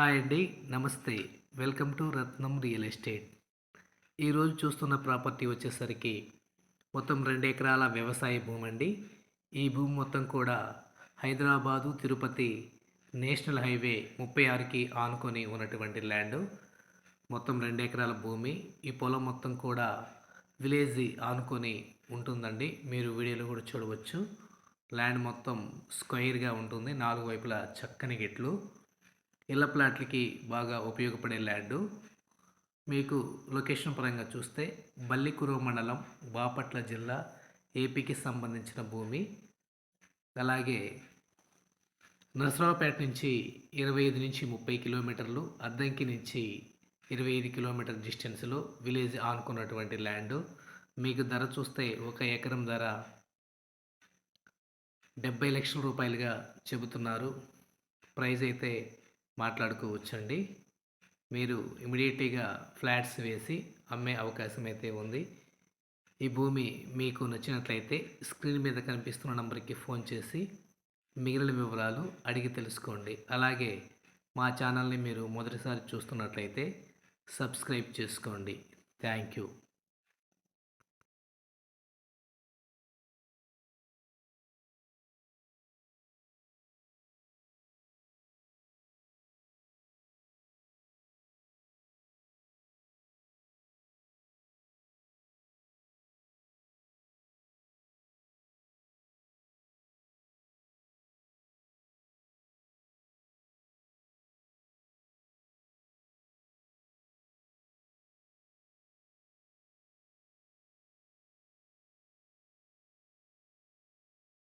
Hi అండి నమస్తే. Welcome to Ratnam real estate. ఈరోజు చూస్తున్న ప్రాపర్టీ వచ్చేసరికి మొత్తం రెండు ఎకరాల వ్యవసాయ భూమి అండి. ఈ భూమి మొత్తం కూడా హైదరాబాదు తిరుపతి నేషనల్ హైవే ముప్పై ఆరుకి ఆనుకొని ఉన్నటువంటి ల్యాండ్. మొత్తం రెండు ఎకరాల భూమి. ఈ పొలం మొత్తం కూడా విలేజ్ ఆనుకొని ఉంటుందండి. మీరు వీడియోలో కూడా చూడవచ్చు. ల్యాండ్ మొత్తం స్క్వైర్గా ఉంటుంది. నాలుగు వైపులా చక్కని గిట్లు. ఇళ్ళ ప్లాట్లకి బాగా ఉపయోగపడే ల్యాండు. మీకు లొకేషన్ పరంగా చూస్తే బల్లికురు మండలం బాపట్ల జిల్లా ఏపీకి సంబంధించిన భూమి. అలాగే నరసరావుపేట నుంచి ఇరవై ఐదు నుంచి ముప్పై కిలోమీటర్లు అద్దంకి నుంచి ఇరవై ఐదు కిలోమీటర్ డిస్టెన్స్లో విలేజ్ ఆనుకున్నటువంటి ల్యాండ్. మీకు ధర చూస్తే ఒక ఎకరం ధర డెబ్బై లక్షల రూపాయలుగా చెబుతున్నారు. ప్రైజ్ అయితే మాట్లాడుకోవచ్చండి. మీరు ఇమీడియట్గా ఫ్లాట్స్ వేసి అమ్మే అవకాశం అయితే ఉంది. ఈ భూమి మీకు నచ్చినట్లయితే స్క్రీన్ మీద కనిపిస్తున్న నంబర్కి ఫోన్ చేసి మిగిలిన వివరాలు అడిగి తెలుసుకోండి. అలాగే మా ఛానల్ని మీరు మొదటిసారి చూస్తున్నట్లయితే సబ్స్క్రైబ్ చేసుకోండి. Thank you.